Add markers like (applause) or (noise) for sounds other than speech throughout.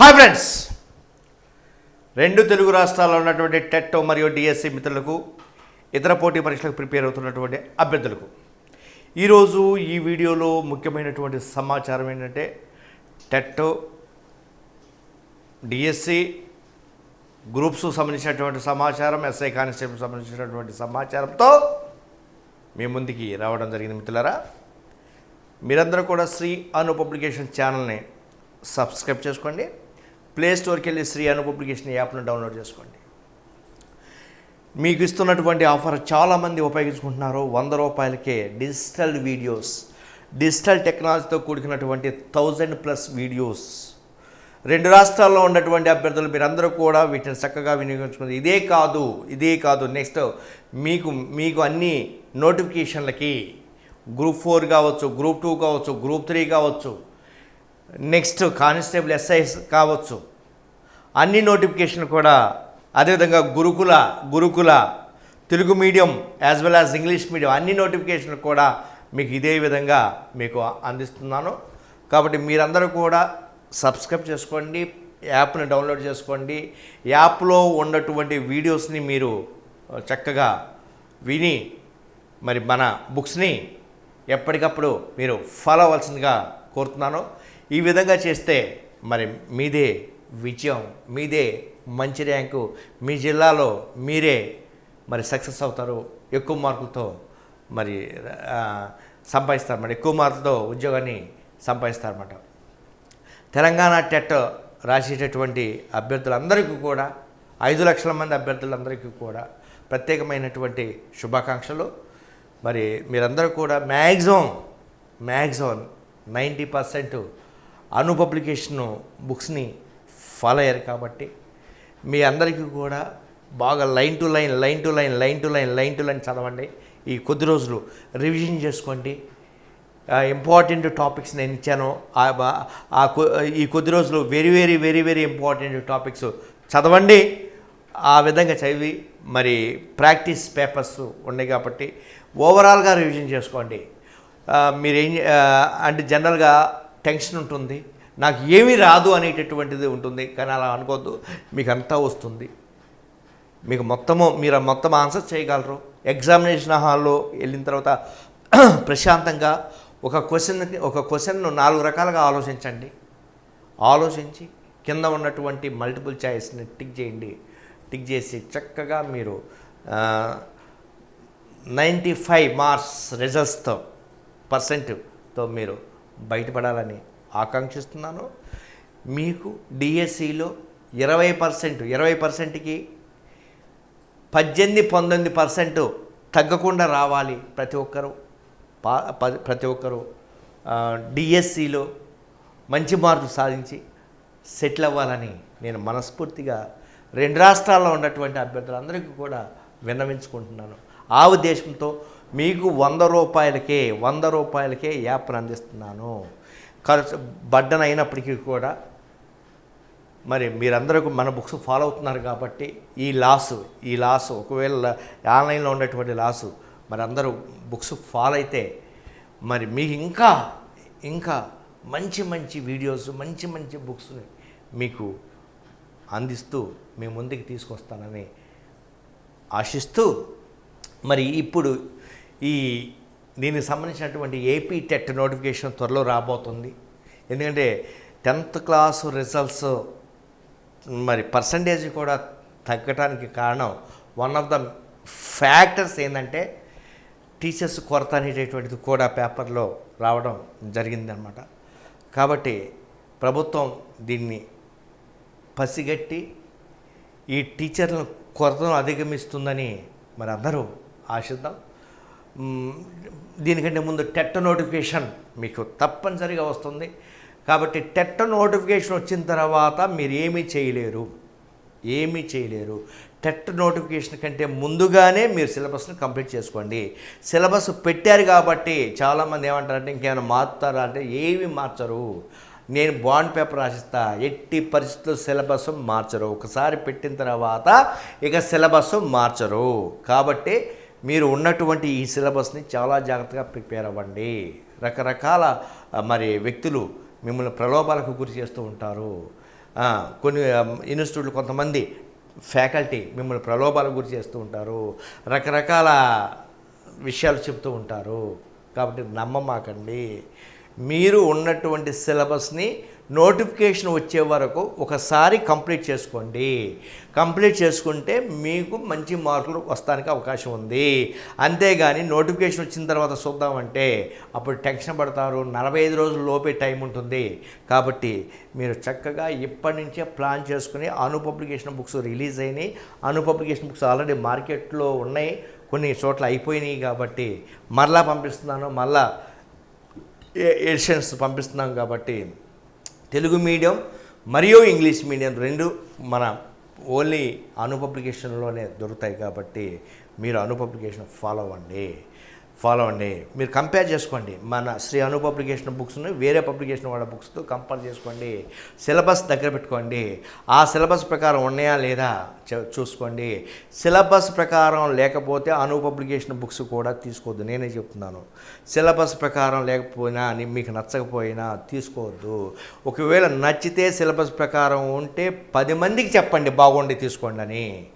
Hi friends. రెండు తెలుగు రాష్ట్రాల్లో ఉన్నటువంటి టెట్ మరియు డిఎస్సి మిత్రులకు ఇతర పోటీ పరీక్షలకు ప్రిపేర్ అవుతున్నటువంటి అభ్యర్థులకు. ఈరోజు ఈ వీడియోలో ముఖ్యమైనటువంటి సమాచారం ఏంటంటే టెట్ డిఎస్సి గ్రూప్స్ సంబంధించినటువంటి సమాచారం ఎస్ఐ కానిస్టేబుల్ సంబంధించినటువంటి సమాచారంతో మీ ముందుకి రావడం జరిగింది మిత్రులారా. మీరందరూ కూడా శ్రీ అను పబ్లికేషన్ ఛానల్ని సబ్స్క్రైబ్ చేసుకోండి. ప్లే స్టోర్కి వెళ్ళి శ్రీ అను పబ్లికేషన్ యాప్ను డౌన్లోడ్ చేసుకోండి. మీకు ఇస్తున్నటువంటి ఆఫర్ చాలామంది ఉపయోగించుకుంటున్నారు. వంద రూపాయలకే డిజిటల్ వీడియోస్. డిజిటల్ టెక్నాలజీతో కూడుకున్నటువంటి థౌజండ్ ప్లస్ వీడియోస్. రెండు రాష్ట్రాల్లో ఉన్నటువంటి అభ్యర్థులు మీరందరూ కూడా వీటిని చక్కగా వినియోగించుకుంది. ఇదే కాదు ఇదే కాదు. నెక్స్ట్ మీకు మీకు అన్ని నోటిఫికేషన్లకి గ్రూప్ ఫోర్ కావచ్చు గ్రూప్ టూ కావచ్చు గ్రూప్ త్రీ కావచ్చు నెక్స్ట్ కానిస్టేబుల్ ఎస్ఐస్ కావచ్చు. అన్ని నోటిఫికేషన్ కూడా అదేవిధంగా గురుకుల గురుకుల Telugu medium as well as English medium అన్ని నోటిఫికేషన్ కూడా మీకు ఇదే విధంగా మీకు అందిస్తున్నాను. కాబట్టి మీరందరూ కూడా సబ్స్క్రైబ్ చేసుకోండి యాప్ని డౌన్లోడ్ చేసుకోండి. యాప్లో ఉన్నటువంటి వీడియోస్ని మీరు చక్కగా విని మరి మన బుక్స్ని ఎప్పటికప్పుడు మీరు ఫాలో అవ్వాల్సిందిగా కోరుతున్నాను. ఈ విధంగా చేస్తే మరి మీదే విజయం మీదే మంచి ర్యాంకు మీ జిల్లాలో మీరే మరి సక్సెస్ అవుతారు. ఎక్కువ మార్కులతో మరి సంపాదిస్తారు మరి. ఎక్కువ మార్కులతో ఉద్యోగాన్ని సంపాదిస్తారన్నమాట. తెలంగాణ టెట్ రాసేటటువంటి అభ్యర్థులందరికీ కూడా ఐదు లక్షల మంది అభ్యర్థులందరికీ కూడా ప్రత్యేకమైనటువంటి శుభాకాంక్షలు. మరి మీరందరూ కూడా maximum maximum ninety percent Anu publication బుక్స్ని follow అయ్యారు కాబట్టి మీ అందరికీ కూడా బాగా line to line line to line line to line line to line చదవండి. ఈ కొద్ది రోజులు రివిజన్ చేసుకోండి. ఇంపార్టెంట్ టాపిక్స్ నేను ఇచ్చాను. ఆ బా- ఆ ఈ కొద్ది రోజులు very very very very important topics చదవండి. ఆ విధంగా చదివి మరి ప్రాక్టీస్ పేపర్స్ ఉన్నాయి కాబట్టి ఓవరాల్గా రివిజన్ చేసుకోండి. మీరేం మీరు ఏం అంటే జనరల్గా టెన్షన్ ఉంటుంది. నాకు ఏమీ రాదు అనేటటువంటిది ఉంటుంది. కానీ అలా అనుకోవద్దు. మీకు అంతా వస్తుంది. మీకు మొత్తము మీరు మొత్తం ఆన్సర్ చేయగలరు. ఎగ్జామినేషన్ హాల్లో వెళ్ళిన తర్వాత (clears throat) ప్రశాంతంగా ఒక క్వశ్చన్కి ఒక క్వశ్చన్ను నాలుగు రకాలుగా ఆలోచించండి. ఆలోచించి కింద ఉన్నటువంటి మల్టిపుల్ చాయిస్ని టిక్ చేయండి. టిక్ చేసి చక్కగా మీరు నైంటీ ఫైవ్ మార్క్స్ రిజల్ట్స్తో పర్సెంట్తో మీరు బయటపడాలని ఆకాంక్షిస్తున్నాను. మీకు డిఎస్సిలో ఇరవై పర్సెంట్ ఇరవై పర్సెంట్కి పద్దెనిమిది పంతొమ్మిది పర్సెంట్ తగ్గకుండా రావాలి ప్రతి ఒక్కరు. పా ప- ప్రతి ఒక్కరు డిఎస్సిలో మంచి మార్కులు సాధించి సెటిల్ అవ్వాలని నేను మనస్ఫూర్తిగా రెండు రాష్ట్రాల్లో ఉన్నటువంటి అభ్యర్థులందరికీ కూడా విన్నవించుకుంటున్నాను. ఆ ఉద్దేశంతో మీకు వంద రూపాయలకే వంద రూపాయలకే యాప్ను అందిస్తున్నాను. ఖర్చు బడ్డన్ అయినప్పటికీ కూడా మరి మీరందరూ మన బుక్స్ ఫాలో అవుతున్నారు కాబట్టి ఈ లాసు ఈ లాసు ఒకవేళ ఆన్లైన్లో ఉండేటువంటి లాసు మరి అందరూ బుక్స్ ఫాలో అయితే మరి మీకు ఇంకా ఇంకా మంచి మంచి వీడియోస్ మంచి మంచి బుక్స్ని మీకు అందిస్తూ మీ ముందుకు తీసుకొస్తానని ఆశిస్తూ మరి ఇప్పుడు ఈ దీనికి సంబంధించినటువంటి ఏపీ టెట్ నోటిఫికేషన్ త్వరలో రాబోతుంది. ఎందుకంటే టెన్త్ క్లాసు రిజల్ట్స్ మరి పర్సంటేజ్ కూడా తగ్గటానికి కారణం వన్ ఆఫ్ ద ఫ్యాక్టర్స్ ఏంటంటే టీచర్స్ కొరత అనేటటువంటిది కూడా పేపర్లో రావడం జరిగిందనమాట కాబట్టి ప్రభుత్వం దీన్ని పసిగట్టి ఈ టీచర్ల కొరతను అధిగమిస్తుందని మరి అందరూ ఆశిద్దాం. దీనికంటే ముందు టెట్ నోటిఫికేషన్ మీకు తప్పనిసరిగా వస్తుంది. కాబట్టి టెట్ నోటిఫికేషన్ వచ్చిన తర్వాత మీరు ఏమీ చేయలేరు. ఏమీ చేయలేరు. టెట్ నోటిఫికేషన్ కంటే ముందుగానే మీరు సిలబస్ని కంప్లీట్ చేసుకోండి. సిలబస్ పెట్టారు కాబట్టి చాలామంది ఏమంటారంటే ఇంకేమైనా మార్చుతారా అంటే ఏమి మార్చరు. నేను బాండ్ పేపర్ రాసిస్తా. ఎట్టి పరిస్థితుల్లో సిలబస్ మార్చరు. ఒకసారి పెట్టిన తర్వాత ఇక సిలబస్ మార్చరు. కాబట్టి మీరు ఉన్నటువంటి ఈ సిలబస్ని చాలా జాగ్రత్తగా ప్రిపేర్ అవ్వండి. రకరకాల మరి వ్యక్తులు మిమ్మల్ని ప్రలోభాలకు గురి చేస్తూ ఉంటారు. కొన్ని ఇన్స్టిట్యూట్లు కొంతమంది ఫ్యాకల్టీ మిమ్మల్ని ప్రలోభాలకు గురి చేస్తూ ఉంటారు. రకరకాల విషయాలు చెప్తూ ఉంటారు. కాబట్టి నమ్మమాకండి. మీరు ఉన్నటువంటి సిలబస్ని నోటిఫికేషన్ వచ్చే వరకు ఒకసారి కంప్లీట్ చేసుకోండి. కంప్లీట్ చేసుకుంటే మీకు మంచి మార్కులు వస్తానికి అవకాశం ఉంది. అంతేగాని నోటిఫికేషన్ వచ్చిన తర్వాత చూద్దామంటే అప్పుడు టెన్షన్ పడతారు. నలభై ఐదు రోజుల లోపే టైం ఉంటుంది. కాబట్టి మీరు చక్కగా ఇప్పటి నుంచే ప్లాన్ చేసుకుని అను పబ్లికేషన్ బుక్స్ రిలీజ్ అయినాయి. అను పబ్లికేషన్ బుక్స్ ఆల్రెడీ మార్కెట్లో ఉన్నాయి. కొన్ని చోట్ల అయిపోయినాయి కాబట్టి మరలా పంపిస్తున్నాను. మళ్ళా ఎడిషన్స్ పంపిస్తున్నాం కాబట్టి తెలుగు మీడియం మరియు ఇంగ్లీష్ మీడియం రెండు మన ఓన్లీ అను పబ్లికేషన్లోనే దొరుకుతాయి కాబట్టి మీరు అను పబ్లికేషన్ ఫాలో అవ్వండి. ఫాలో అండి మీరు కంపేర్ చేసుకోండి. మన శ్రీ అను పబ్లికేషన్ బుక్స్ని వేరే పబ్లికేషన్ వాళ్ళ బుక్స్తో కంపేర్ చేసుకోండి. సిలబస్ దగ్గర పెట్టుకోండి. ఆ సిలబస్ ప్రకారం ఉన్నాయా లేదా చూ- చూసుకోండి. సిలబస్ ప్రకారం లేకపోతే అను పబ్లికేషన్ బుక్స్ కూడా తీసుకోవద్దు. నేనే చెప్తున్నాను. సిలబస్ ప్రకారం లేకపోయినా మీకు నచ్చకపోయినా తీసుకోవద్దు. ఒకవేళ నచ్చితే సిలబస్ ప్రకారం ఉంటే పది మందికి చెప్పండి బాగుండి తీసుకోండి అని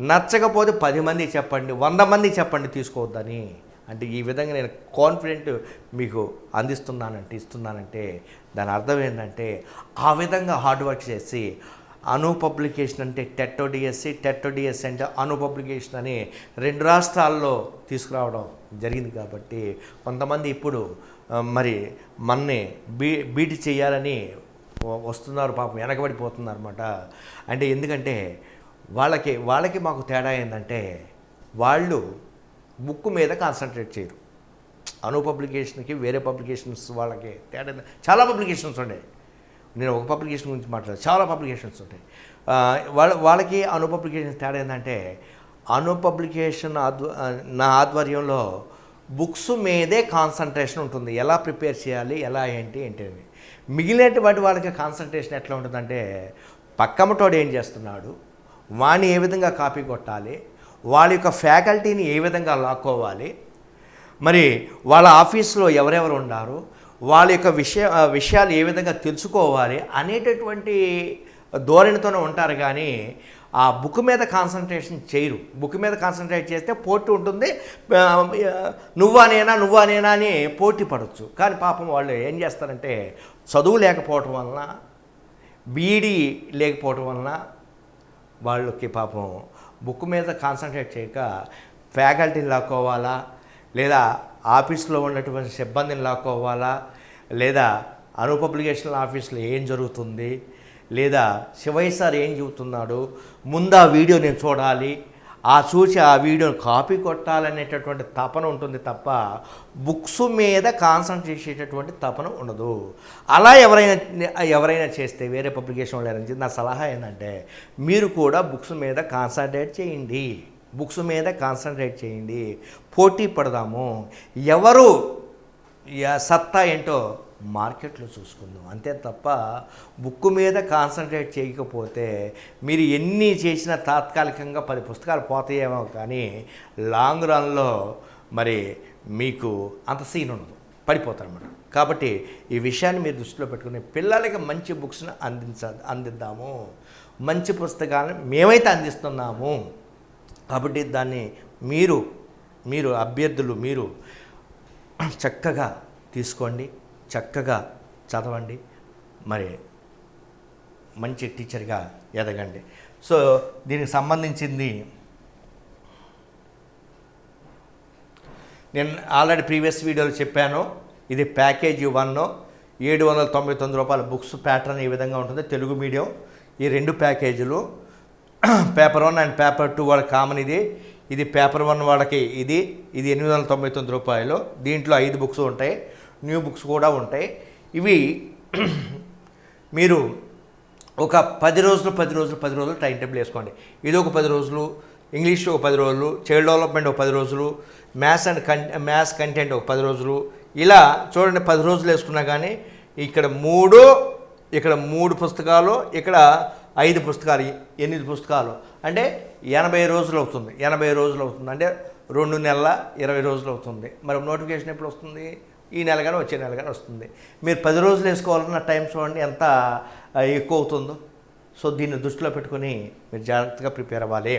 నచ్చకపోతే పది మందికి చెప్పండి వంద మందికి చెప్పండి తీసుకోవద్దని. అంటే ఈ విధంగా నేను కాన్ఫిడెంట్ మీకు అందిస్తున్నానంటే ఇస్తున్నానంటే దాని అర్థం ఏంటంటే ఆ విధంగా హార్డ్ వర్క్ చేసి అను పబ్లికేషన్ అంటే టెట్టో డిఎస్సి టెట్టో డిఎస్సి అంటే అను పబ్లికేషన్ అని రెండు రాష్ట్రాల్లో తీసుకురావడం జరిగింది కాబట్టి కొంతమంది ఇప్పుడు మరి మన్ని బీ బీట్ చేయాలని వస్తున్నారు పాపం వెనకబడిపోతున్నారు అనమాట అంటే ఎందుకంటే వాళ్ళకి వాళ్ళకి మాకు తేడా ఏంటంటే వాళ్ళు బుక్ మీద కాన్సన్ట్రేట్ చేయరు. అను పబ్లికేషన్కి వేరే పబ్లికేషన్స్ వాళ్ళకి తేడా చాలా పబ్లికేషన్స్ ఉన్నాయి నేను ఒక పబ్లికేషన్ గురించి మాట్లాడాను. చాలా పబ్లికేషన్స్ ఉంటాయి. వాళ్ళ వాళ్ళకి అను పబ్లికేషన్ తేడా ఏంటంటే అను పబ్లికేషన్ ఆధ్వ నా ఆధ్వర్యంలో బుక్స్ మీదే కాన్సన్ట్రేషన్ ఉంటుంది. ఎలా ప్రిపేర్ చేయాలి? ఎలా ఏంటి? ఏంటి? అని. మిగిలినటువంటి వాళ్ళకి కాన్సన్ట్రేషన్ ఎట్లా ఉంటుందంటే పక్కమటోడు ఏం చేస్తున్నాడు? వాణ్ణి ఏ విధంగా కాపీ కొట్టాలి? వాళ్ళ యొక్క ఫ్యాకల్టీని ఏ విధంగా లాక్కోవాలి? మరి వాళ్ళ ఆఫీస్లో ఎవరెవరు ఉన్నారు? వాళ్ళ యొక్క విషయ విషయాలు ఏ విధంగా తెలుసుకోవాలి అనేటటువంటి ధోరణితోనే ఉంటారు కానీ ఆ బుక్ మీద కాన్సన్ట్రేషన్ చేయరు. బుక్ మీద కాన్సన్ట్రేట్ చేస్తే పోటీ ఉంటుంది. నువ్వానైనా నువ్వా నేనా నువ్వా నేనా అని పోటీ పడవచ్చు కానీ పాపం వాళ్ళు ఏం చేస్తారంటే చదువు లేకపోవటం వలన బీఈడి లేకపోవటం వలన వాళ్ళకి పాపం బుక్ మీద కాన్సన్ట్రేట్ చేయక ఫ్యాకల్టీని లాక్కోవాలా? లేదా ఆఫీస్లో ఉన్నటువంటి సిబ్బందిని లాక్కోవాలా? లేదా అను పబ్లికేషన్ ఆఫీస్లో ఏం జరుగుతుంది? లేదా శివయ్య సార్ ఏం చెబుతున్నాడు? ముందు ఆ వీడియో నేను చూడాలి. ఆ చూసి ఆ వీడియోని కాపీ కొట్టాలనేటటువంటి తపన ఉంటుంది తప్ప బుక్స్ మీద కాన్సన్ట్రేట్ చేసేటటువంటి తపన ఉండదు. అలా ఎవరైనా ఎవరైనా చేస్తే వేరే పబ్లికేషన్ వాళ్ళు ఎవరైనా నా సలహా ఏంటంటే మీరు కూడా బుక్స్ మీద కాన్సన్ట్రేట్ చేయండి. బుక్స్ మీద కాన్సన్ట్రేట్ చేయండి. పోటీ పడదాము. ఎవరు యా- సత్తా ఏంటో మార్కెట్లో చూసుకుందాం. అంతే తప్ప బుక్ మీద కాన్సన్ట్రేట్ చేయకపోతే మీరు ఎన్ని చేసినా తాత్కాలికంగా పది పుస్తకాలు పోతాయేమో కానీ లాంగ్ రన్లో మరి మీకు అంత సీన్ ఉండదు. పడిపోతారన్నమాట కాబట్టి ఈ విషయాన్ని మీరు దృష్టిలో పెట్టుకుని పిల్లలకి మంచి బుక్స్ని అందించ అందిద్దాము. మంచి పుస్తకాలను మేమైతే అందిస్తున్నాము. కాబట్టి దాన్ని మీరు మీరు అభ్యర్థులు మీరు చక్కగా తీసుకోండి. చక్కగా చదవండి. మరి మంచి టీచర్గా ఎదగండి. సో దీనికి సంబంధించింది నేను ఆల్రెడీ ప్రీవియస్ వీడియోలో చెప్పాను. ఇది ప్యాకేజీ వన్ ఏడు వందల తొంభై తొమ్మిది రూపాయల బుక్స్ ప్యాటర్న్ ఈ విధంగా ఉంటుంది. తెలుగు మీడియం. ఈ రెండు ప్యాకేజీలు. Paper one and paper two వాళ్ళకి కామన్ ఇది. ఇది పేపర్ వన్ వాళ్ళకి ఇది. ఇది ఎనిమిది వందల తొంభై తొమ్మిది రూపాయలు. దీంట్లో ఐదు బుక్స్ ఉంటాయి. న్యూ బుక్స్ కూడా ఉంటాయి. ఇవి మీరు ఒక పది రోజులు పది రోజులు పది రోజులు టైం టేబుల్ వేసుకోండి. ఇది ఒక పది రోజులు ఇంగ్లీష్ ఒక పది రోజులు చైల్డ్ డెవలప్మెంట్ ఒక పది రోజులు మ్యాథ్స్ అండ్ కం మ్యాథ్స్ కంటెంట్ ఒక పది రోజులు. ఇలా చూడండి పది రోజులు వేసుకున్నా కానీ ఇక్కడ మూడు ఇక్కడ మూడు పుస్తకాలు ఇక్కడ ఐదు పుస్తకాలు ఎనిమిది పుస్తకాలు. అంటే ఎనభై రోజులు అవుతుంది. ఎనభై రోజులు అవుతుంది. అంటే రెండు నెలల ఇరవై రోజులు అవుతుంది. మరి నోటిఫికేషన్ ఎప్పుడు వస్తుంది? ఈ నెల కానీ వచ్చే నెల కానీ వస్తుంది. మీరు పది రోజులు వేసుకోవాలన్న టైం చూడండి ఎంత ఎక్కువ అవుతుందో. సో దీన్ని దృష్టిలో పెట్టుకొని మీరు జాగ్రత్తగా ప్రిపేర్ అవ్వాలి.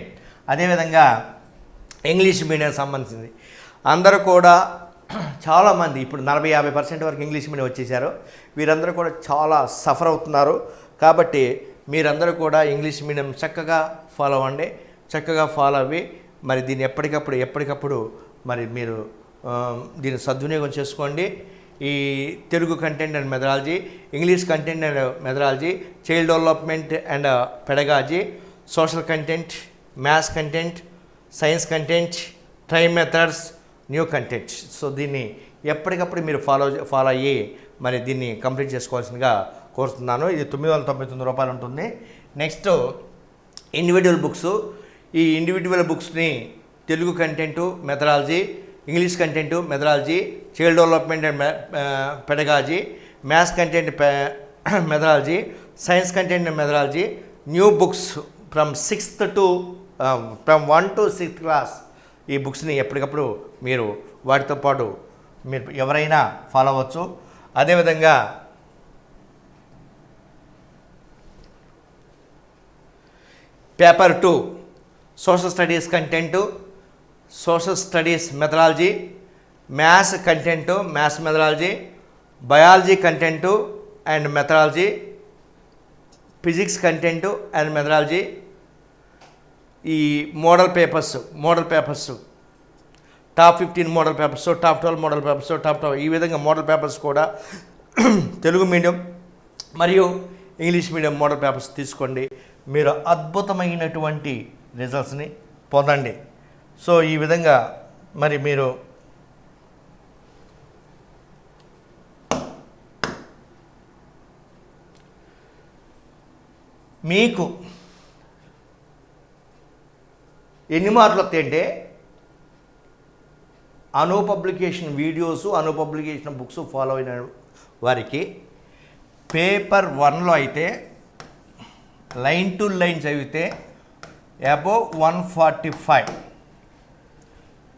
అదేవిధంగా ఇంగ్లీష్ మీడియం సంబంధించింది. అందరూ కూడా చాలామంది ఇప్పుడు నలభై యాభై పర్సెంట్ వరకు ఇంగ్లీష్ మీడియం వచ్చేసారు. వీరందరూ కూడా చాలా సఫర్ అవుతున్నారు. కాబట్టి మీరందరూ కూడా ఇంగ్లీష్ మీడియం చక్కగా ఫాలో అవ్వండి. చక్కగా ఫాలో అవ్వి మరి దీన్ని ఎప్పటికప్పుడు ఎప్పటికప్పుడు మరి మీరు దీన్ని సద్వినియోగం చేసుకోండి. ఈ Telugu content and methodology English content and methodology child development and pedagogy social content maths content science content time methods new content so దీన్ని ఎప్పటికప్పుడు మీరు ఫాలో ఫాలో అయ్యి మరి దీన్ని కంప్లీట్ చేసుకోవాల్సిందిగా కోరుతున్నాను. ఇది తొమ్మిది వందల తొంభై తొమ్మిది రూపాయలు ఉంటుంది. నెక్స్ట్ ఇండివిజువల్ బుక్స్ ఈ individual బుక్స్ని Telugu content methodology English content methodology child development and pedagogy maths content (clears throat) methodology science content methodology new books from sixth to from one to sixth class ఈ బుక్స్ని ఎప్పటికప్పుడు మీరు వాటితో పాటు మీరు ఎవరైనా ఫాలో అవ్వచ్చు. అదేవిధంగా paper two social studies content social studies methodology maths content maths methodology biology content and methodology physics content and methodology ఈ model papers model papers. Top fifteen model papers top twelve model papers top twelve ఈ విధంగా model papers కూడా (clears throat) Telugu medium మరియు English medium model papers తీసుకోండి. మీరు అద్భుతమైనటువంటి రిజల్ట్స్ని పొందండి. So ఈ విధంగా మరి మీరు మీకు ఎన్ని మార్కులు వస్తాయంటే Anu publication videos Anu publication books follow అయిన వారికి పేపర్ వన్లో అయితే లైన్ టు లైన్ చదివితే above one forty five.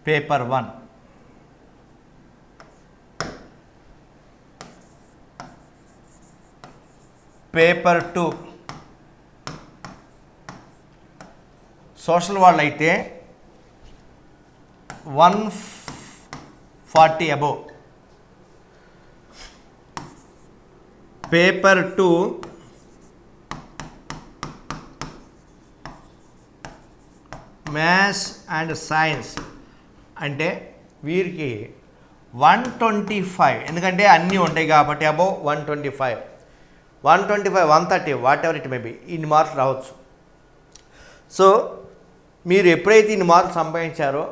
Paper one paper two social వాళ్ళు అయితే one forty above paper two maths and science అంటే వీరికి వన్ ట్వంటీ ఫైవ్ ఎందుకంటే అన్నీ ఉంటాయి కాబట్టి above one twenty five one twenty five one thirty whatever it may be ఇన్ని marks రావచ్చు. సో మీరు ఎప్పుడైతే ఇన్ని మార్కులు సంపాదించారో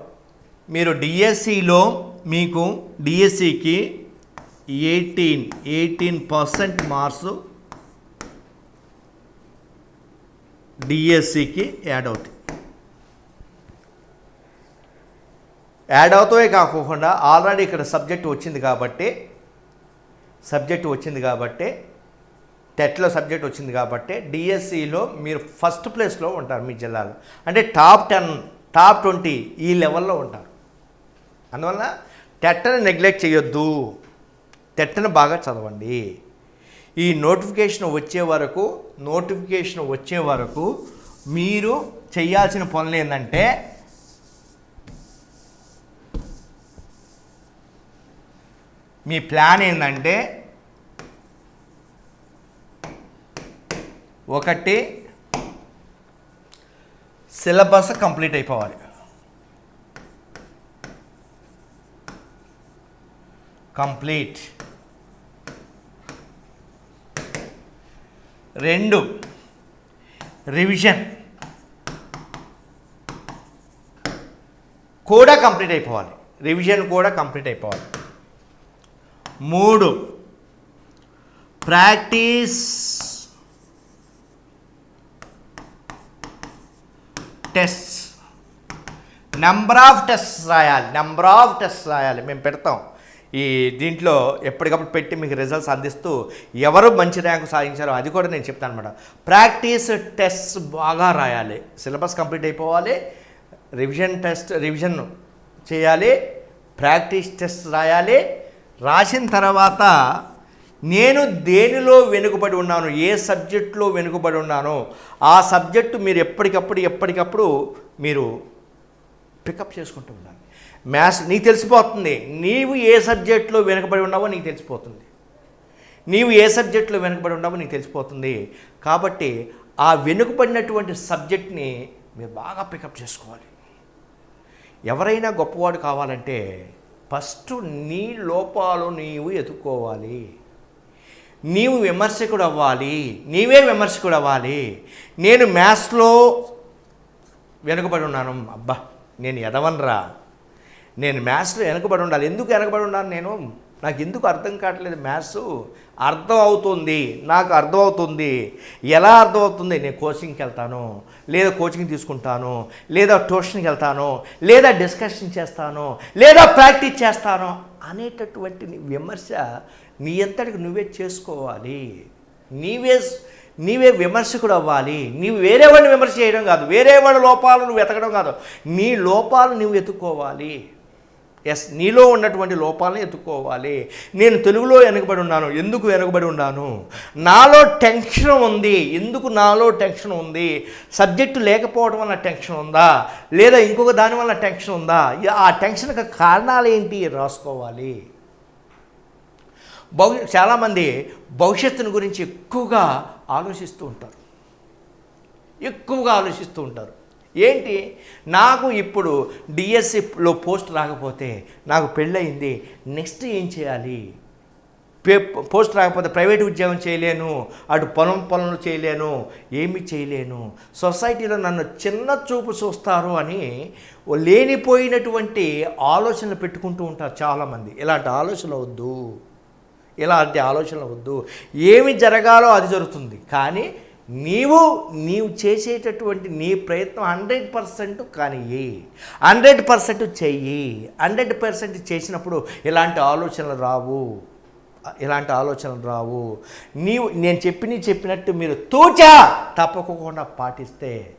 మీరు డిఎస్సిలో మీకు డిఎస్సికి ఎయిటీన్ ఎయిటీన్ పర్సెంట్ మార్క్స్ డిఎస్సికి యాడ్ అవుతాయి. యాడ్ అవుతాయే కాకుండా ఆల్రెడీ ఇక్కడ సబ్జెక్ట్ వచ్చింది కాబట్టి సబ్జెక్ట్ వచ్చింది కాబట్టి టెట్లో సబ్జెక్ట్ వచ్చింది కాబట్టి డిఎస్సిలో మీరు ఫస్ట్ ప్లేస్లో ఉంటారు మీ జిల్లాలో. అంటే టాప్ టెన్ టాప్ ట్వంటీ ఈ లెవెల్లో ఉంటారు. అందువల్ల టెట్ని నెగ్లెక్ట్ చేయొద్దు. టెట్ని బాగా చదవండి. ఈ నోటిఫికేషన్ వచ్చే వరకు నోటిఫికేషన్ వచ్చే వరకు మీరు చేయాల్సిన పనులు ఏంటంటే మీ ప్లాన్ ఏంటంటే ఒకటి సిలబస్ కంప్లీట్ అయిపోవాలి. కంప్లీట్. రెండు రివిజన్. కూడా కంప్లీట్ అయిపోవాలి. రివిజన్ కూడా కంప్లీట్ అయిపోవాలి. మూడు. Practice. Test number of test రాయాలి. నెంబర్ ఆఫ్ టెస్ట్ రాయాలి. మేము పెడతాం. ఈ దీంట్లో ఎప్పటికప్పుడు పెట్టి మీకు రిజల్ట్స్ అందిస్తూ ఎవరు మంచి ర్యాంకు సాధించారో అది కూడా నేను చెప్తాను అనమాట ప్రాక్టీస్ టెస్ట్ బాగా రాయాలి. సిలబస్ కంప్లీట్ అయిపోవాలి. రివిజన్ టెస్ట్ రివిజన్ చేయాలి. ప్రాక్టీస్ టెస్ట్ రాయాలి. రాసిన తర్వాత నేను దేనిలో వెనుకబడి ఉన్నాను? ఏ సబ్జెక్టులో వెనుకబడి ఉన్నానో? ఆ సబ్జెక్టు మీరు ఎప్పటికప్పుడు ఎప్పటికప్పుడు మీరు పికప్ చేసుకుంటూ ఉండాలి. మ్యాథ్స్ నీకు తెలిసిపోతుంది. నీవు ఏ సబ్జెక్టులో వెనుకబడి ఉన్నావో నీకు తెలిసిపోతుంది. నీవు ఏ సబ్జెక్టులో వెనుకబడి ఉన్నావో నీకు తెలిసిపోతుంది. కాబట్టి ఆ వెనుకబడినటువంటి సబ్జెక్ట్ని మీరు బాగా పికప్ చేసుకోవాలి. ఎవరైనా గొప్పవాడు కావాలంటే ఫస్ట్ నీ లోపాలు నీవు ఎదుర్కోవాలి. నీవు విమర్శకుడు అవ్వాలి నీవే విమర్శకుడు అవ్వాలి నేను మ్యాథ్స్లో వెనుకబడి ఉన్నాను అబ్బా నేను ఎదవనరా. నేను మ్యాథ్స్లో వెనకబడి ఉండాలి ఎందుకు వెనకబడి ఉన్నాను నేను? నాకు ఎందుకు అర్థం కావట్లేదు మ్యాథ్స్? అర్థం అవుతుంది నాకు అర్థం అవుతుంది. ఎలా అర్థం అవుతుంది? నేను కోచింగ్కి వెళ్తాను లేదా కోచింగ్ తీసుకుంటాను లేదా ట్యూషన్కి వెళ్తాను లేదా డిస్కషన్ చేస్తాను లేదా ప్రాక్టీస్ చేస్తాను అనేటటువంటి విమర్శ నీ అంతటికి నువ్వే చేసుకోవాలి. నీవే నీవే విమర్శకుడు అవ్వాలి. నీవు వేరే వాడిని విమర్శ చేయడం కాదు వేరే వాడి లోపాలు నువ్వు వెతకడం కాదు. నీ లోపాలు నువ్వు ఎత్తుకోవాలి ఎస్ నీలో ఉన్నటువంటి లోపాలను ఎత్తుకోవాలి. నేను తెలుగులో వెనకబడి ఉన్నాను. ఎందుకు వెనకబడి ఉన్నాను? నాలో టెన్షన్ ఉంది. ఎందుకు నాలో టెన్షన్ ఉంది? సబ్జెక్టు లేకపోవడం వల్ల టెన్షన్ ఉందా? లేదా ఇంకొక దాని వల్ల టెన్షన్ ఉందా? ఆ టెన్షన్కి కారణాలు ఏంటి రాసుకోవాలి. భవి చాలామంది భవిష్యత్తుని గురించి ఎక్కువగా ఆలోచిస్తూ ఉంటారు. ఎక్కువగా ఆలోచిస్తూ ఉంటారు. ఏంటి? నాకు ఇప్పుడు డిఎస్సిలో పోస్ట్ రాకపోతే నాకు పెళ్ళయింది. నెక్స్ట్ ఏం చేయాలి? పే పోస్ట్ రాకపోతే ప్రైవేట్ ఉద్యోగం చేయలేను. అటు పొలం పొలం చేయలేను. ఏమి చేయలేను. సొసైటీలో నన్ను చిన్న చూపు చూస్తారు అని లేనిపోయినటువంటి ఆలోచనలు పెట్టుకుంటూ ఉంటారు చాలామంది. ఇలాంటి ఆలోచన వద్దు. ఇలాంటి ఆలోచనలు వద్దు. ఏమి జరగాలో అది జరుగుతుంది. కానీ నీవు నీవు చేసేటటువంటి నీ ప్రయత్నం హండ్రెడ్ పర్సెంట్ కానీ హండ్రెడ్ పర్సెంట్ చెయ్యి. హండ్రెడ్ పర్సెంట్ చేసినప్పుడు ఇలాంటి ఆలోచనలు రావు. ఇలాంటి ఆలోచనలు రావు. నీవు నేను చెప్పిన చెప్పినట్టు మీరు తూచా తప్పకుండా పాటిస్తే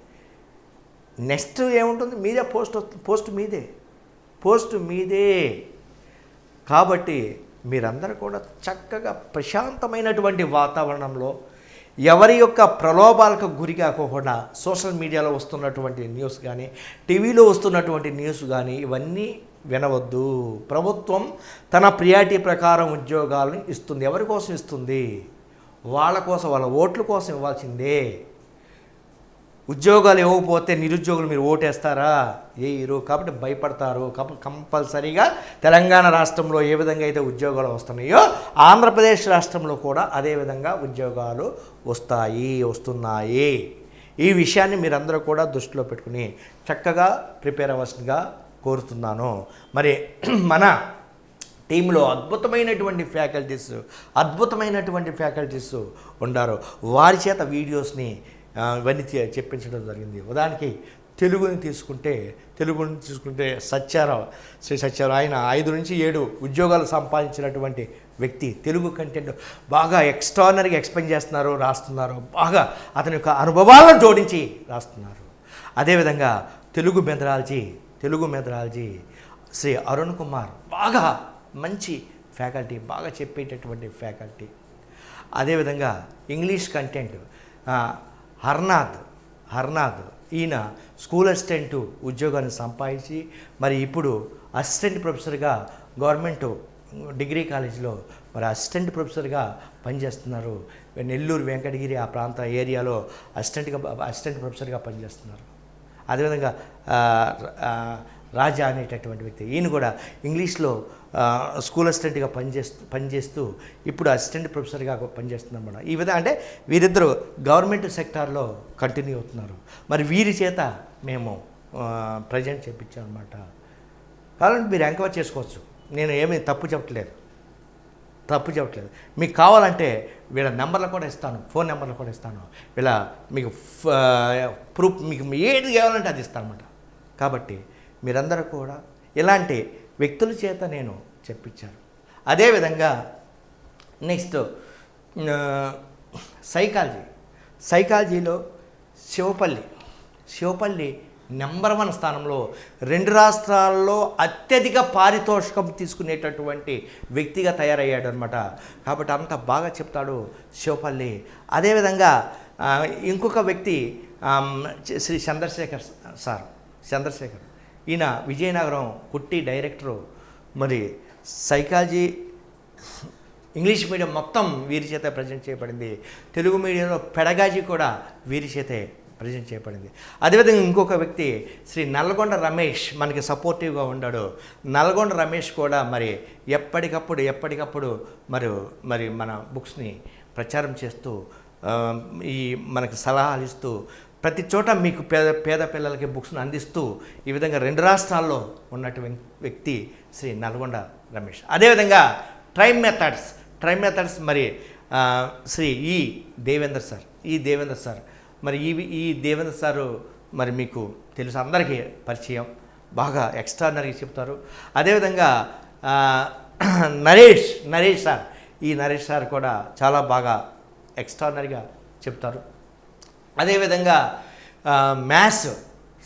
నెక్స్ట్ ఏముంటుంది? మీదే పోస్ట్ వస్తుంది పోస్ట్ మీదే. పోస్ట్ మీదే. కాబట్టి మీరందరూ కూడా చక్కగా ప్రశాంతమైనటువంటి వాతావరణంలో ఎవరి యొక్క ప్రలోభాలకు గురి కాకుండా సోషల్ మీడియాలో వస్తున్నటువంటి న్యూస్ కానీ టీవీలో వస్తున్నటువంటి న్యూస్ కానీ ఇవన్నీ వినవద్దు. ప్రభుత్వం తన ప్రియారిటీ ప్రకారం ఉద్యోగాలను ఇస్తుంది. ఎవరి కోసం ఇస్తుంది? వాళ్ళ కోసం వాళ్ళ ఓట్ల కోసం ఇవ్వాల్సిందే. ఉద్యోగాలు ఇవ్వకపోతే నిరుద్యోగులు మీరు ఓటేస్తారా? వేయరు కాబట్టి భయపడతారు. కాబట్టి కంపల్సరీగా తెలంగాణ రాష్ట్రంలో ఏ విధంగా అయితే ఉద్యోగాలు వస్తున్నాయో ఆంధ్రప్రదేశ్ రాష్ట్రంలో కూడా అదే విధంగా ఉద్యోగాలు వస్తాయి వస్తున్నాయి. ఈ విషయాన్ని మీరందరూ కూడా దృష్టిలో పెట్టుకుని చక్కగా ప్రిపేర్ అవ్వాల్సిందిగా కోరుతున్నాను. మరి (clears throat) మన టీంలో అద్భుతమైనటువంటి ఫ్యాకల్టీస్ అద్భుతమైనటువంటి ఫ్యాకల్టీస్ ఉండారు. వారి చేత వీడియోస్ని ఇవన్నీ చెప్పించడం జరిగింది. ఉదాహరణకి తెలుగుని తీసుకుంటే తెలుగుని తీసుకుంటే సత్యారావు శ్రీ సత్యారావు ఆయన ఐదు నుంచి ఏడు ఉద్యోగాలు సంపాదించినటువంటి వ్యక్తి. తెలుగు కంటెంట్ బాగా ఎక్స్ట్రానరీగా ఎక్స్ప్లెయిన్ చేస్తున్నారు రాస్తున్నారు. బాగా అతని యొక్క అనుభవాలను జోడించి రాస్తున్నారు. అదేవిధంగా తెలుగు మెథడాలజీ తెలుగు మెథడాలజీ శ్రీ అరుణ్ కుమార్ బాగా మంచి ఫ్యాకల్టీ బాగా చెప్పేటటువంటి ఫ్యాకల్టీ. అదేవిధంగా ఇంగ్లీష్ కంటెంట్ హర్నాథ్ హర్నాథ్ ఈయన స్కూల్ అసిస్టెంట్ ఉద్యోగాన్ని సంపాదించి మరి ఇప్పుడు అసిస్టెంట్ ప్రొఫెసర్గా గవర్నమెంట్ డిగ్రీ కాలేజీలో మరి అసిస్టెంట్ ప్రొఫెసర్గా పనిచేస్తున్నారు. నెల్లూరు వెంకటగిరి ఆ ప్రాంత ఏరియాలో అసిస్టెంట్గా అసిస్టెంట్ ప్రొఫెసర్గా పనిచేస్తున్నారు. అదేవిధంగా రాజా అనేటటువంటి వ్యక్తి. ఈయన కూడా ఇంగ్లీష్లో స్కూల్ అసిస్టెంట్గా పనిచేస్తూ పనిచేస్తూ ఇప్పుడు అసిస్టెంట్ ప్రొఫెసర్గా పనిచేస్తున్నారు మనం ఈ విధంగా అంటే వీరిద్దరు గవర్నమెంట్ సెక్టార్లో కంటిన్యూ అవుతున్నారు. మరి వీరి చేత మేము ప్రజెంట్ చెప్పించాం అనమాట కాబట్టి మీరు ఎంక్వైరీ చేసుకోవచ్చు. నేను ఏమీ తప్పు చెప్పట్లేదు. తప్పు చెప్పట్లేదు. మీకు కావాలంటే వీళ్ళ నెంబర్లు కూడా ఇస్తాను. ఫోన్ నెంబర్లు కూడా ఇస్తాను. వీళ్ళ మీకు ప్రూఫ్ మీకు ఏది కావాలంటే అది ఇస్తాను అనమాట కాబట్టి మీరందరూ కూడా ఇలాంటి వ్యక్తుల చేత నేను చెప్పించాను. అదేవిధంగా నెక్స్ట్ సైకాలజీ. సైకాలజీలో శివపల్లి. శివపల్లి నెంబర్ వన్ స్థానంలో రెండు రాష్ట్రాల్లో అత్యధిక పారితోషికం తీసుకునేటటువంటి వ్యక్తిగా తయారయ్యాడు అనమాట కాబట్టి అంత బాగా చెప్తాడు శివపల్లి. అదేవిధంగా ఇంకొక వ్యక్తి శ్రీ చంద్రశేఖర్ సార్. చంద్రశేఖర్. ఈయన విజయనగరం కుట్టి డైరెక్టరు. మరి సైకాలజీ ఇంగ్లీష్ మీడియం మొత్తం వీరి చేత ప్రజెంట్ చేయబడింది. తెలుగు మీడియంలో పెడగాజీ కూడా వీరి చేతే ప్రజెంట్ చేయబడింది. అదేవిధంగా ఇంకొక వ్యక్తి శ్రీ నల్గొండ రమేష్ మనకి సపోర్టివ్గా ఉన్నాడు నల్గొండ రమేష్ కూడా మరి ఎప్పటికప్పుడు ఎప్పటికప్పుడు మరి మరి మన బుక్స్ని ప్రచారం చేస్తూ ఈ మనకి సలహాలు ఇస్తూ ప్రతి చోట మీకు పేద పేద పిల్లలకి బుక్స్ను అందిస్తూ ఈ విధంగా రెండు రాష్ట్రాల్లో ఉన్నటువంటి వ్యక్తి శ్రీ నల్గొండ రమేష్. అదేవిధంగా ట్రైమ్ మెథడ్స్ ట్రైమ్ మెథడ్స్ మరి శ్రీ ఈ దేవేందర్ సార్ ఈ దేవేందర్ సార్. మరి ఈ ఈ దేవేంద్ర సారు మరి మీకు తెలుసు అందరికీ పరిచయం బాగా ఎక్స్ట్రానరీగా చెప్తారు. అదేవిధంగా (clears throat) నరేష్ నరేష్ సార్ ఈ నరేష్ సార్ కూడా చాలా బాగా ఎక్స్ట్రానరీగా చెప్తారు. అదేవిధంగా maths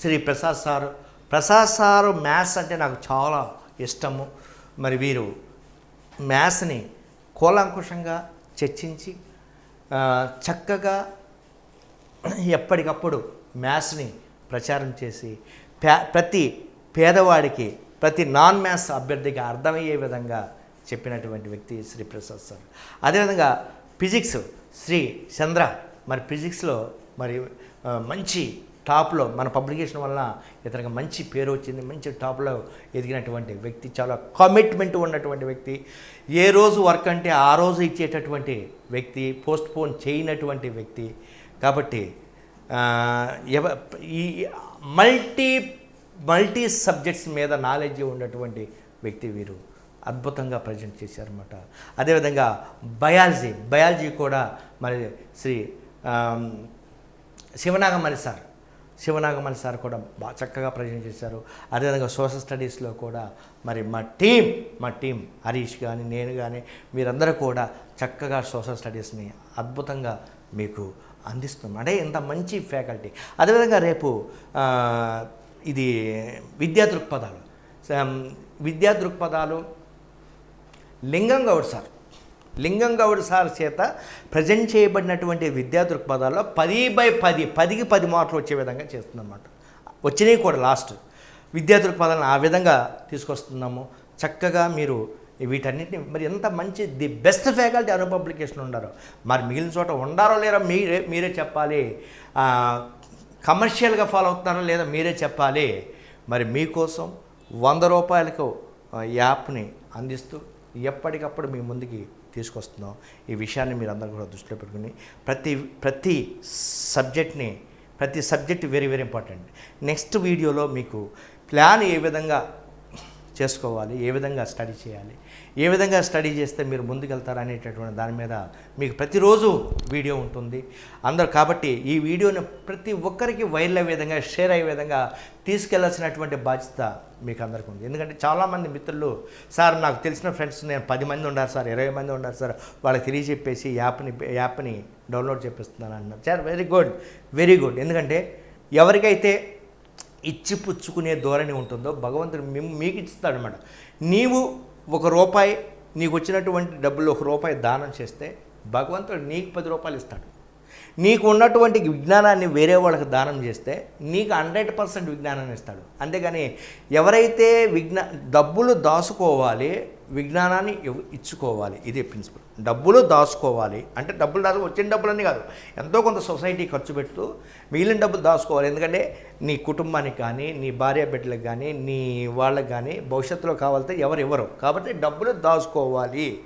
Shri Prasad sir. Prasad sir maths అంటే నాకు చాలా ఇష్టము. మరి వీరు మ్యాథ్స్ని కూలంకుషంగా చర్చించి చక్కగా ఎప్పటికప్పుడు మ్యాథ్స్ని ప్రచారం చేసి పే ప్రతి పేదవాడికి ప్రతి నాన్ మ్యాథ్స్ అభ్యర్థికి అర్థమయ్యే విధంగా చెప్పినటువంటి వ్యక్తి శ్రీ ప్రసాద్ సార్. అదేవిధంగా ఫిజిక్స్ శ్రీ చంద్ర. మరి ఫిజిక్స్లో మరి మంచి టాప్లో మన పబ్లికేషన్ వలన ఇతనికి మంచి పేరు వచ్చింది మంచి టాప్లో ఎదిగినటువంటి వ్యక్తి చాలా కమిట్మెంట్ ఉన్నటువంటి వ్యక్తి. ఏ రోజు వర్క్ అంటే ఆ రోజు ఇచ్చేటటువంటి వ్యక్తి పోస్ట్ పోన్ చేయనటువంటి వ్యక్తి. కాబట్టి ఎవ ఈ మల్టీ మల్టీ సబ్జెక్ట్స్ మీద నాలెడ్జ్ ఉన్నటువంటి వ్యక్తి వీరు అద్భుతంగా ప్రజెంట్ చేశారన్నమాట. అదేవిధంగా బయాలజీ బయాలజీ కూడా మరి శ్రీ శివనాగమణి సార్. శివనాగమణి సార్ కూడా బాగా చక్కగా ప్రజెంట్ చేశారు. అదేవిధంగా సోషల్ స్టడీస్లో కూడా మరి మా టీం మా టీం హరీష్ కానీ నేను కానీ మీరందరూ కూడా చక్కగా సోషల్ స్టడీస్ని అద్భుతంగా మీకు అందిస్తున్నాం. అంటే ఇంత మంచి ఫ్యాకల్టీ. అదేవిధంగా రేపు ఇది విద్యా దృక్పథాలు. విద్యా దృక్పథాలు లింగం గౌడ్ సార్. లింగం గౌడ్ సార్ చేత ప్రజెంట్ చేయబడినటువంటి విద్యా దృక్పథాల్లో పది బై పది పదికి పది మార్కులు వచ్చే విధంగా చేస్తుందన్నమాట. వచ్చినాయి కూడా లాస్ట్. విద్యా దృక్పథాలను ఆ విధంగా తీసుకొస్తున్నాము. చక్కగా మీరు వీటన్నిటిని మరి ఎంత మంచి the best faculty Anu publication ఉండారో. మరి మిగిలిన చోట ఉండారో లేరో మీరే మీరే చెప్పాలి. కమర్షియల్గా ఫాలో అవుతున్నారో లేదో మీరే చెప్పాలి. మరి మీకోసం వంద రూపాయలకు యాప్ని అందిస్తూ ఎప్పటికప్పుడు మీ ముందుకి తీసుకొస్తున్నాం ఈ విషయాన్ని మీరు అందరూ కూడా దృష్టిలో పెట్టుకుని ప్రతి ప్రతి సబ్జెక్ట్ని ప్రతి subject very very important next వీడియోలో మీకు ప్లాన్ ఏ విధంగా చేసుకోవాలి ఏ విధంగా స్టడీ చేయాలి ఏ విధంగా స్టడీ చేస్తే మీరు ముందుకెళ్తారు అనేటటువంటి దాని మీద మీకు ప్రతిరోజు వీడియో ఉంటుంది. అందరు కాబట్టి ఈ వీడియోని ప్రతి ఒక్కరికి వైరల్ అయ్యే విధంగా షేర్ అయ్యే విధంగా తీసుకెళ్ళాల్సినటువంటి బాధ్యత మీకు అందరికీ ఉంది. ఎందుకంటే చాలామంది మిత్రులు సార్ నాకు తెలిసిన ఫ్రెండ్స్ నేను పది మంది ఉన్నారు సార్ ఇరవై మంది ఉన్నారు సార్ వాళ్ళకి తెలియజెప్పేసి యాప్ని యాప్ని డౌన్లోడ్ చేపిస్తున్నాను అన్నారు sir very good very good ఎందుకంటే ఎవరికైతే ఇచ్చి పుచ్చుకునే ధోరణి ఉంటుందో భగవంతుడు మేము మీకు ఇస్తాడు అనమాట నీవు ఒక రూపాయి నీకు వచ్చినటువంటి డబ్బులు ఒక రూపాయి దానం చేస్తే భగవంతుడు నీకు పది రూపాయలు ఇస్తాడు. నీకు ఉన్నటువంటి విజ్ఞానాన్ని వేరే వాళ్ళకి దానం చేస్తే నీకు హండ్రెడ్ పర్సెంట్ విజ్ఞానాన్ని ఇస్తాడు. అంతేగాని ఎవరైతే విజ్ఞా డబ్బులు దాచుకోవాలి విజ్ఞానాన్ని ఇవ్- ఇచ్చుకోవాలి. ఇదే ప్రిన్సిపల్ డబ్బులు దాచుకోవాలి. అంటే డబ్బులు దాచు వచ్చిన డబ్బులన్నీ కాదు. ఎంతో కొంత సొసైటీ ఖర్చు పెడుతూ మిగిలిన డబ్బులు దాచుకోవాలి. ఎందుకంటే నీ కుటుంబానికి కానీ నీ భార్య బిడ్డలకు కానీ నీ వాళ్ళకి కానీ భవిష్యత్తులో కావాలంటే ఎవరు ఇవ్వరు. కాబట్టి డబ్బులు దాచుకోవాలి.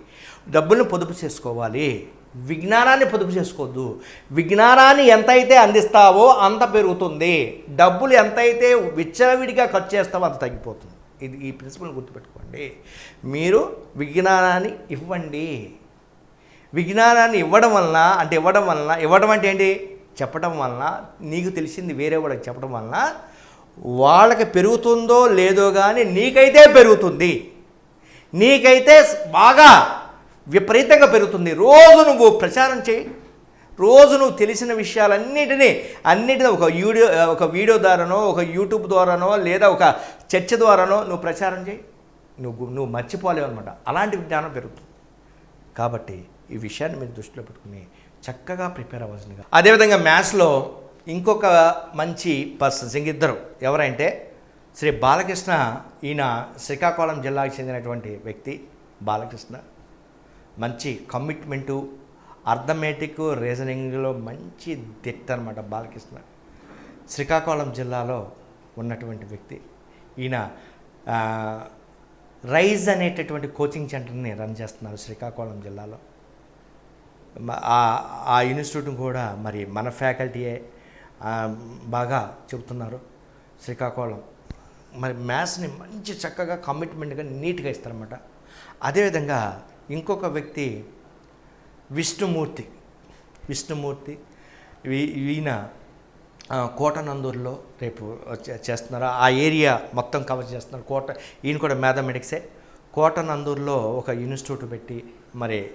డబ్బులను పొదుపు చేసుకోవాలి. విజ్ఞానాన్ని పొదుపు చేసుకోవద్దు. విజ్ఞానాన్ని ఎంతైతే అందిస్తావో అంత పెరుగుతుంది. డబ్బులు ఎంతైతే విచ్చలవిడిగా ఖర్చు చేస్తావో అంత తగ్గిపోతుంది. ఇది ఈ ప్రిన్సిపల్ గుర్తుపెట్టుకోండి. మీరు విజ్ఞానాన్ని ఇవ్వండి. విజ్ఞానాన్ని ఇవ్వడం వలన అంటే ఇవ్వడం వలన ఇవ్వడం అంటే ఏంటి? చెప్పడం వలన నీకు తెలిసింది వేరే వాళ్ళకి చెప్పడం వలన వాళ్ళకి పెరుగుతుందో లేదో కానీ నీకైతే పెరుగుతుంది. నీకైతే బాగా విపరీతంగా పెరుగుతుంది. రోజు నువ్వు ప్రచారం చేయి. రోజు నువ్వు తెలిసిన విషయాలన్నిటినీ అన్నిటినీ ఒక వీడియో ఒక వీడియో ద్వారానో ఒక యూట్యూబ్ ద్వారానో లేదా ఒక చర్చ ద్వారానో నువ్వు ప్రచారం చేయి. నువ్వు నువ్వు మర్చిపోలేవు అనమాట అలాంటి జ్ఞానం పెరుగుతుంది. కాబట్టి ఈ విషయాన్ని మీరు దృష్టిలో పెట్టుకుని చక్కగా ప్రిపేర్ అవ్వాల్సిందిగా. అదేవిధంగా మ్యాథ్స్లో ఇంకొక మంచి పర్సన్స్ ఇంకిద్దరు ఎవరంటే శ్రీ బాలకృష్ణ ఈయన శ్రీకాకుళం జిల్లాకు చెందినటువంటి వ్యక్తి బాలకృష్ణ. మంచి కమిట్మెంటు అర్థమెటిక్ రీజనింగ్లో మంచి దిట్ట అనమాట బాలకృష్ణ. శ్రీకాకుళం జిల్లాలో ఉన్నటువంటి వ్యక్తి. ఈయన రైజ్ అనేటటువంటి కోచింగ్ సెంటర్ని రన్ చేస్తున్నారు శ్రీకాకుళం జిల్లాలో. ఆ- ఆ ఇన్స్టిట్యూట్ కూడా మరి మన ఫ్యాకల్టీయే బాగా చెబుతున్నారు శ్రీకాకుళం. మరి మ్యాథ్స్ని మంచి చక్కగా కమిట్మెంట్గా నీట్గా ఇస్తారన్నమాట. అదేవిధంగా ఇంకొక వ్యక్తి విష్ణుమూర్తి. విష్ణుమూర్తి. ఈయన కోటనందూరులో రేపు చేస్తున్నారు. ఆ ఏరియా మొత్తం కవర్ చేస్తున్నారు. కోట ఈయన కూడా మ్యాథమెటిక్సే కోటనందూరులో ఒక ఇన్స్టిట్యూట్ పెట్టి మరి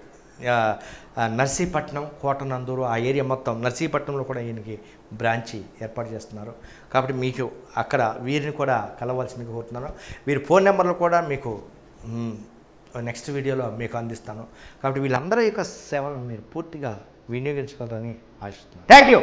నర్సీపట్నం కోటనందూరు ఆ ఏరియా మొత్తం నర్సీపట్నంలో కూడా ఈయనకి బ్రాంచి ఏర్పాటు చేస్తున్నారు. కాబట్టి మీకు అక్కడ వీరిని కూడా కలవాల్సింది కోరుతున్నాను. వీరి ఫోన్ నెంబర్లు కూడా మీకు నెక్స్ట్ వీడియోలో మీకు అందిస్తాను. కాబట్టి వీళ్ళందరి యొక్క సేవలను మీరు పూర్తిగా వినియోగించుకోవాలని ఆశిస్తున్నాను. Thank you